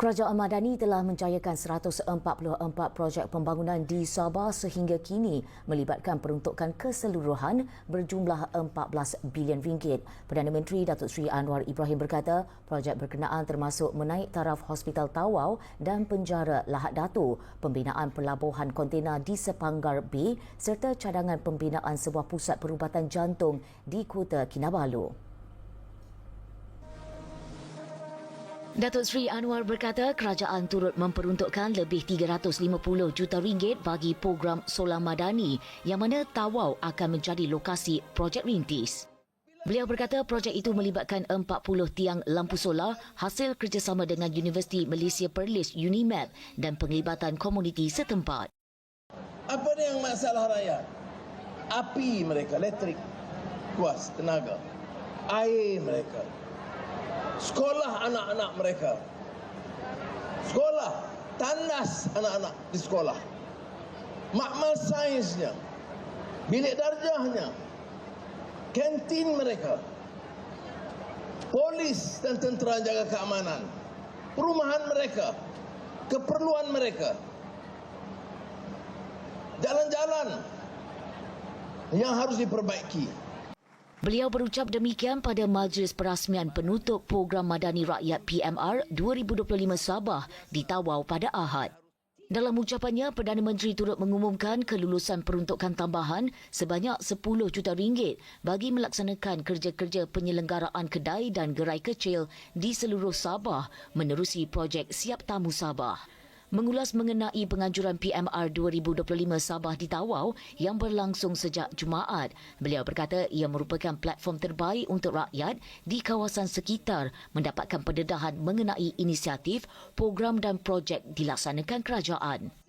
Kerajaan Madani telah menjayakan 144 projek pembangunan di Sabah sehingga kini melibatkan peruntukan keseluruhan berjumlah 14 bilion ringgit. Perdana Menteri Datuk Seri Anwar Ibrahim berkata, projek berkenaan termasuk menaik taraf Hospital Tawau dan penjara Lahad Datu, pembinaan pelabuhan kontena di Sepanggar B serta cadangan pembinaan sebuah pusat perubatan jantung di Kuta Kinabalu. Datuk Seri Anwar berkata kerajaan turut memperuntukkan lebih 350 juta ringgit bagi program Solar Madani yang mana Tawau akan menjadi lokasi projek rintis. Beliau berkata projek itu melibatkan 40 tiang lampu solar hasil kerjasama dengan Universiti Malaysia Perlis UNIMED dan penglibatan komuniti setempat. Apa dia yang masalah rakyat? Api mereka, elektrik, kuas, tenaga. Air mereka. Sekolah anak-anak mereka. Sekolah, tandas anak-anak di sekolah. Makmal sainsnya. Bilik darjahnya. Kantin mereka. Polis dan tentera jaga keamanan. Perumahan mereka. Keperluan mereka jalan-jalan yang harus diperbaiki. Beliau berucap demikian pada majlis perasmian penutup program Madani Rakyat PMR 2025 Sabah di Tawau pada Ahad. Dalam ucapannya, Perdana Menteri turut mengumumkan kelulusan peruntukan tambahan sebanyak 10 juta ringgit bagi melaksanakan kerja-kerja penyelenggaraan kedai dan gerai kecil di seluruh Sabah menerusi projek Siap Tamu Sabah mengulas mengenai penganjuran PMR 2025 Sabah di Tawau yang berlangsung sejak Jumaat. Beliau berkata ia merupakan platform terbaik untuk rakyat di kawasan sekitar mendapatkan pendedahan mengenai inisiatif, program dan projek dilaksanakan kerajaan.